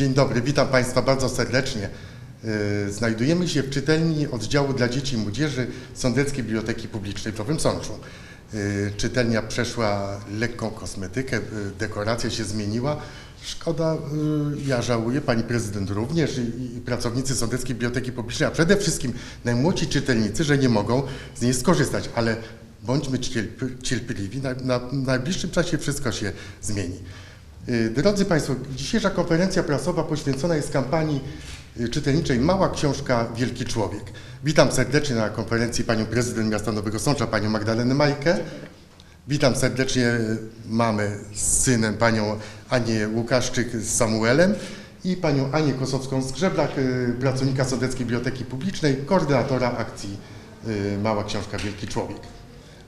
Dzień dobry, witam Państwa bardzo serdecznie. Yy, Znajdujemy się w czytelni oddziału dla dzieci i młodzieży Sądeckiej Biblioteki Publicznej w Nowym Sączu. Yy, Czytelnia przeszła lekką kosmetykę, yy, dekoracja się zmieniła. Szkoda, ja żałuję, pani prezydent również i, pracownicy Sądeckiej Biblioteki Publicznej, a przede wszystkim najmłodsi czytelnicy, że nie mogą z niej skorzystać, ale bądźmy cierp- cierpliwi, na, na, najbliższym czasie wszystko się zmieni. Y, Drodzy Państwo, dzisiejsza konferencja prasowa poświęcona jest kampanii y, czytelniczej Mała Książka Wielki Człowiek. Witam serdecznie na konferencji panią prezydent miasta Nowego Sącza, panią Magdalenę Majkę. Witam serdecznie y, mamy z synem, panią Anię Łukaszczyk z Samuelem i panią Anię Kosowską z Grzeblak, pracownika Sądeckiej Biblioteki Publicznej, koordynatora akcji Mała Książka Wielki Człowiek.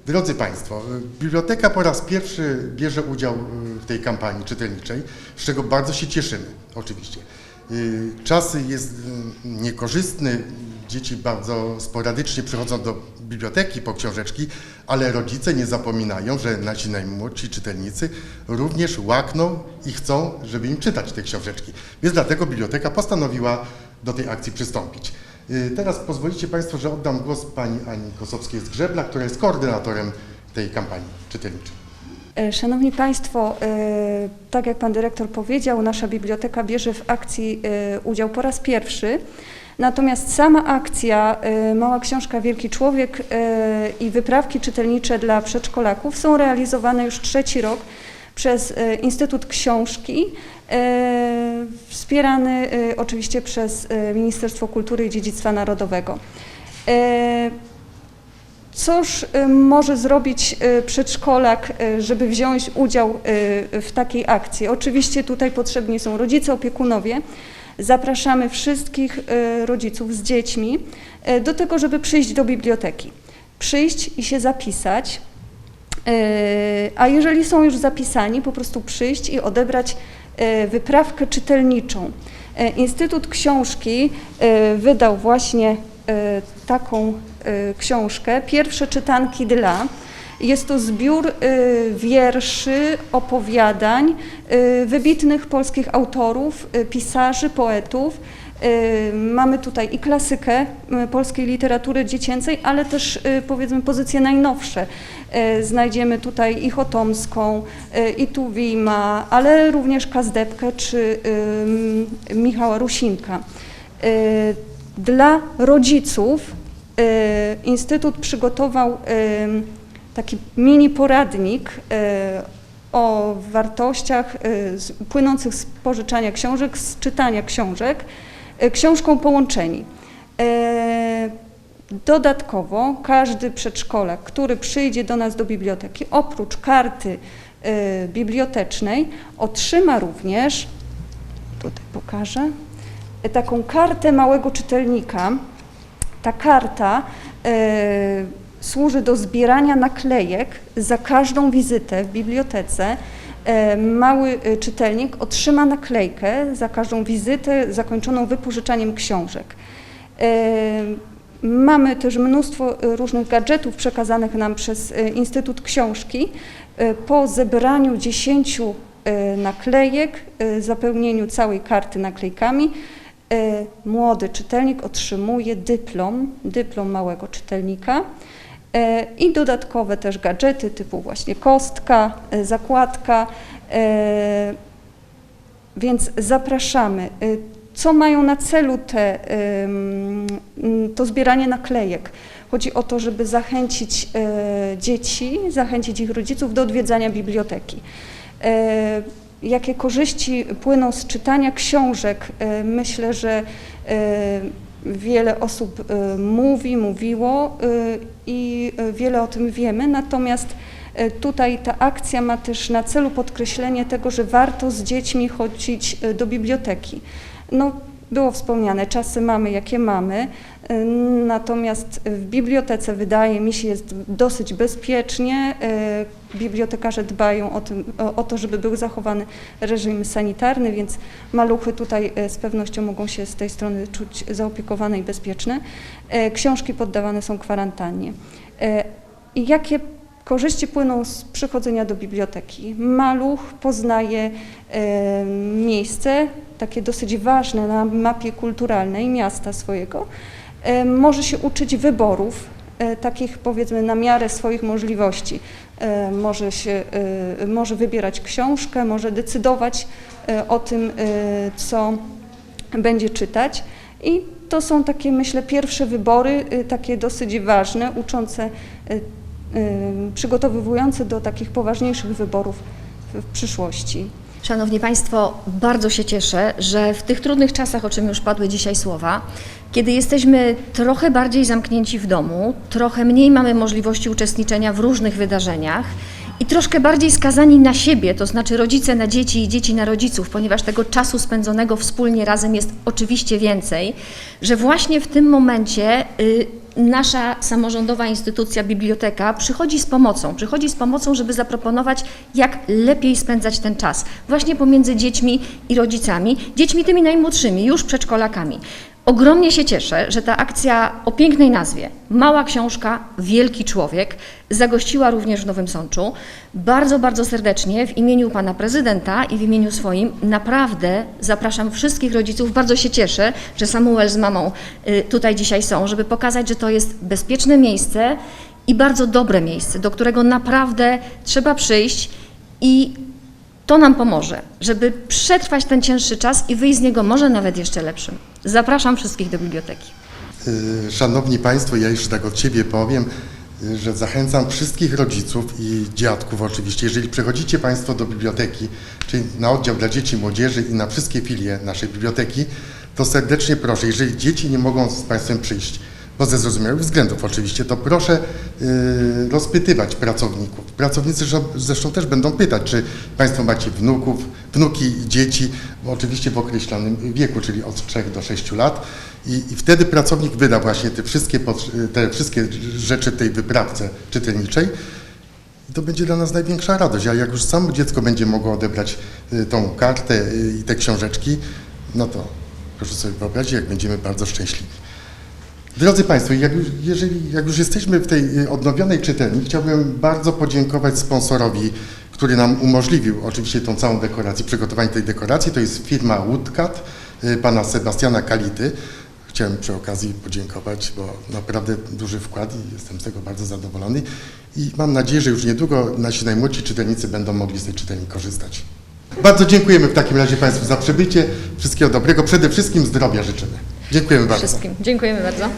Drodzy Państwo, biblioteka po raz pierwszy bierze udział y, w tej kampanii czytelniczej, z czego bardzo się cieszymy, oczywiście. Y, Czasy jest y, niekorzystny, dzieci bardzo sporadycznie przychodzą do biblioteki po książeczki, ale rodzice nie zapominają, że nasi najmłodsi czytelnicy również łakną i chcą, żeby im czytać te książeczki. Więc dlatego biblioteka postanowiła do tej akcji przystąpić. Y, Teraz pozwolicie Państwo, że oddam głos pani Ani Kosowskiej z Grzebla, która jest koordynatorem tej kampanii czytelniczej. E, Szanowni Państwo, e, tak jak Pan Dyrektor powiedział, nasza biblioteka bierze w akcji e, udział po raz pierwszy. Natomiast sama akcja Mała Książka Wielki Człowiek i wyprawki czytelnicze dla przedszkolaków są realizowane już trzeci rok przez e, Instytut Książki, e, wspierany e, oczywiście przez Ministerstwo Kultury i Dziedzictwa Narodowego. Cóż może zrobić przedszkolak, żeby wziąć udział w takiej akcji? Oczywiście tutaj potrzebni są rodzice, opiekunowie. Zapraszamy wszystkich rodziców z dziećmi do tego, żeby przyjść do biblioteki. Przyjść i się zapisać. Y, A jeżeli są już zapisani, po prostu przyjść i odebrać y, wyprawkę czytelniczą. Y, Instytut Książki wydał właśnie taką książkę, Pierwsze czytanki dla. Jest to zbiór wierszy, opowiadań wybitnych polskich autorów, pisarzy, poetów. Y, Mamy tutaj i klasykę y, polskiej literatury dziecięcej, ale też y, powiedzmy pozycje najnowsze. Znajdziemy tutaj i Chotomską, i Tuwima, ale również Kazdepkę czy Michała Rusinka. Dla rodziców Instytut przygotował taki mini poradnik o wartościach płynących z pożyczania książek, z czytania książek, książką połączeni. Y, Dodatkowo każdy przedszkolak, który przyjdzie do nas do biblioteki, oprócz karty y, bibliotecznej, otrzyma również, tutaj pokażę, taką kartę małego czytelnika. Ta karta e, służy do zbierania naklejek za każdą wizytę w bibliotece. E, mały e, czytelnik otrzyma naklejkę za każdą wizytę zakończoną wypożyczaniem książek. E, Mamy też mnóstwo różnych gadżetów przekazanych nam przez Instytut Książki. Po zebraniu 10 e, naklejek, zapełnieniu całej karty naklejkami, młody czytelnik otrzymuje dyplom, dyplom małego czytelnika i dodatkowe też gadżety typu właśnie kostka, e, zakładka, e, więc zapraszamy. Co mają na celu te, to zbieranie naklejek? Chodzi o to, żeby zachęcić e, dzieci, zachęcić ich rodziców do odwiedzania biblioteki. E, Jakie korzyści płyną z czytania książek? E, Myślę, że e, wiele osób e, mówi, mówiło e, i e, wiele o tym wiemy, natomiast Tutaj ta akcja ma też na celu podkreślenie tego, że warto z dziećmi chodzić do biblioteki. No, było wspomniane, czasy mamy jakie mamy, natomiast w bibliotece wydaje mi się jest dosyć bezpiecznie. Bibliotekarze dbają o, tym, o, o to, żeby był zachowany reżim sanitarny, więc maluchy tutaj e, z pewnością mogą się z tej strony czuć zaopiekowane i bezpieczne. E, Książki poddawane są kwarantannie. E, jakie korzyści płyną z przychodzenia do biblioteki. Maluch poznaje miejsce, takie dosyć ważne na mapie kulturalnej miasta swojego. Może się uczyć wyborów, takich powiedzmy na miarę swoich możliwości. E, może, się, e, może wybierać książkę, może decydować e, o tym, co będzie czytać. I to są takie, myślę, pierwsze wybory, takie dosyć ważne, uczące, przygotowywujące do takich poważniejszych wyborów w przyszłości. Szanowni Państwo, bardzo się cieszę, że w tych trudnych czasach, o czym już padły dzisiaj słowa, kiedy jesteśmy trochę bardziej zamknięci w domu, trochę mniej mamy możliwości uczestniczenia w różnych wydarzeniach i troszkę bardziej skazani na siebie, to znaczy rodzice na dzieci i dzieci na rodziców, ponieważ tego czasu spędzonego wspólnie razem jest oczywiście więcej, że właśnie w tym momencie y, nasza samorządowa instytucja, biblioteka przychodzi z pomocą. Przychodzi z pomocą, żeby zaproponować, jak lepiej spędzać ten czas. Właśnie pomiędzy dziećmi i rodzicami, dziećmi tymi najmłodszymi, już przedszkolakami. Ogromnie się cieszę, że ta akcja o pięknej nazwie Mała książka, wielki człowiek zagościła również w Nowym Sączu. Bardzo, bardzo serdecznie w imieniu pana prezydenta i w imieniu swoim naprawdę zapraszam wszystkich rodziców. Bardzo się cieszę, że Samuel z mamą y, tutaj dzisiaj są, żeby pokazać, że to jest bezpieczne miejsce i bardzo dobre miejsce, do którego naprawdę trzeba przyjść i to nam pomoże, żeby przetrwać ten cięższy czas i wyjść z niego może nawet jeszcze lepszym. Zapraszam wszystkich do biblioteki. Y, Szanowni Państwo, ja jeszcze tak od Ciebie powiem, y, że zachęcam wszystkich rodziców i dziadków oczywiście, jeżeli przychodzicie Państwo do biblioteki, czyli na oddział dla dzieci młodzieży i na wszystkie filie naszej biblioteki, to serdecznie proszę, jeżeli dzieci nie mogą z Państwem przyjść, bo ze zrozumiałych względów oczywiście, to proszę y, rozpytywać pracowników. Pracownicy zresztą- też będą pytać, czy Państwo macie wnuków, wnuki dzieci, oczywiście w określonym wieku, czyli od 3 do 6 lat. I, I wtedy pracownik wyda właśnie te wszystkie, te wszystkie rzeczy tej wyprawce czytelniczej. I to będzie dla nas największa radość. A jak już samo dziecko będzie mogło odebrać y, tą kartę y, i te książeczki, no to proszę sobie wyobrazić, jak będziemy bardzo szczęśliwi. Drodzy Państwo, jak już, jeżeli, jak już jesteśmy w tej y, odnowionej czytelni, chciałbym bardzo podziękować sponsorowi, który nam umożliwił oczywiście tą całą dekorację, przygotowanie tej dekoracji. To jest firma Woodcut, y, pana Sebastiana Kality. Chciałem przy okazji podziękować, bo naprawdę duży wkład i jestem z tego bardzo zadowolony. I mam nadzieję, że już niedługo nasi najmłodsi czytelnicy będą mogli z tej czytelni korzystać. Bardzo dziękujemy w takim razie Państwu za przybycie. Wszystkiego dobrego, przede wszystkim zdrowia życzymy. Dziękujemy bardzo. Wszystkim. Dziękujemy bardzo.